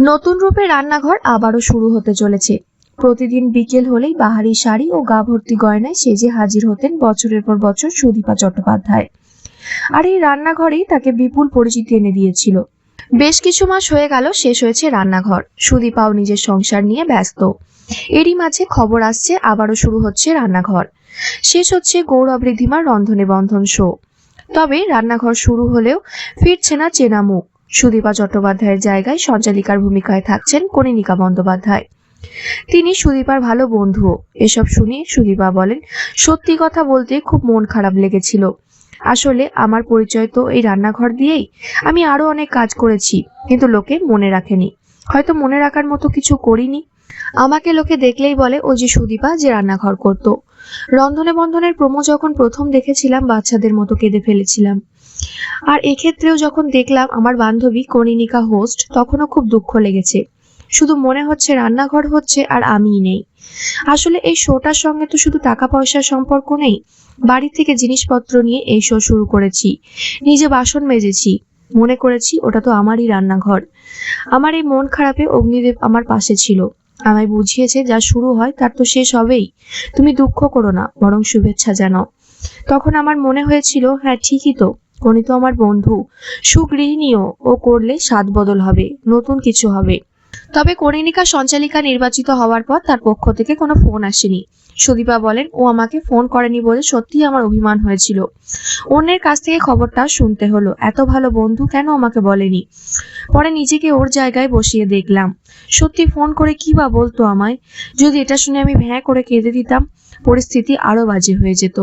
নতুন রূপে রান্নাঘর আবারও শুরু হতে চলেছে। প্রতিদিন বিকেল হলেই বাহারি শাড়ি ও গা ভর্তি গয়নায় সেজে হাজির হতেন বছরের পর বছর সুদীপা চট্টোপাধ্যায়। আর এই রান্নাঘরেই তাকে বিপুল পরিচিতি এনে দিয়েছিল। বেশ কিছু মাস হয়ে গেল শেষ হয়েছে রান্নাঘর। সুদীপাও নিজের সংসার নিয়ে ব্যস্ত। এরই মাঝে খবর আসছে আবারও শুরু হচ্ছে রান্নাঘর। শেষ হচ্ছে গৌরব ঋদ্ধিমার রন্ধনে বন্ধন শো। তবে রান্নাঘর শুরু হলেও ফিরছে না চেনা মুখ। সুদীপা চট্টোপাধ্যায়ের জায়গায় সঞ্চালিকার ভূমিকায় থাকছেন কনিনিকা বন্দ্যোপাধ্যায়। তিনি সুদীপার ভালো বন্ধুও এসব শুনে সুদীপা বলেন, সত্যি কথা বলতে খুব মন খারাপ লেগেছিল। আসলে আমার পরিচয় তো এই রান্নাঘর দিয়েই আমি আরও অনেক কাজ করেছি, কিন্তু লোকে মনে রাখেনি। হয়তো মনে রাখার মতো কিছু করিনি। আমাকে লোকে দেখলেই বলে, ও যে সুদীপা, যে রান্নাঘর করত। রন্ধনে বন্ধনের প্রমো যখন প্রথম দেখেছিলাম, বাচ্চাদের মতো কেঁদে ফেলেছিলাম। আর এক্ষেত্রেও যখন দেখলাম আমার বান্ধবী কনিনিকা হোস্ট তখনও খুব দুঃখ লেগেছে। শুধু মনে হচ্ছে রান্নাঘর হচ্ছে আর আমিই নেই। আসলে এই শোটার সঙ্গে তো শুধু টাকা পয়সার সম্পর্ক নেই বাড়ি থেকে জিনিসপত্র নিয়ে এই শো শুরু করেছি। নিজে বাসন মেজেছি, মনে করেছি ওটা তো আমারই রান্নাঘর। আমার এই মন খারাপে অগ্নিদেব আমার পাশে ছিল। আমায় বুঝিয়েছে, যা শুরু হয় তার তো শেষ হবেই। তুমি দুঃখ করো না, বরং শুভেচ্ছা জানাও। তখন আমার মনে হয়েছিল হ্যাঁ ঠিকই তো। কোনি তো আমার বন্ধু। সুগৃহিণীও ও করলে স্বাদ বদল হবে, নতুন কিছু হবে। তবে কনিনিকা সঞ্চালিকা নির্বাচিত হওয়ার পর তার পক্ষ থেকে কোনো ফোন আসেনি। সুদীপা বলেন, ও আমাকে ফোন করেনি বলে সত্যিই আমার অভিমান হয়েছিল। অন্যের কাছ থেকে খবরটা শুনতে হলো। এত ভালো বন্ধু কেন আমাকে বলেনি? পরে নিজেকে ওর জায়গায় বসিয়ে দেখলাম। সত্যি ফোন করে কি বা বলতো আমায়? যদি এটা শুনে আমি ভ্যাঁ করে কেঁদে দিতাম, পরিস্থিতি আরও বাজে হয়ে যেত।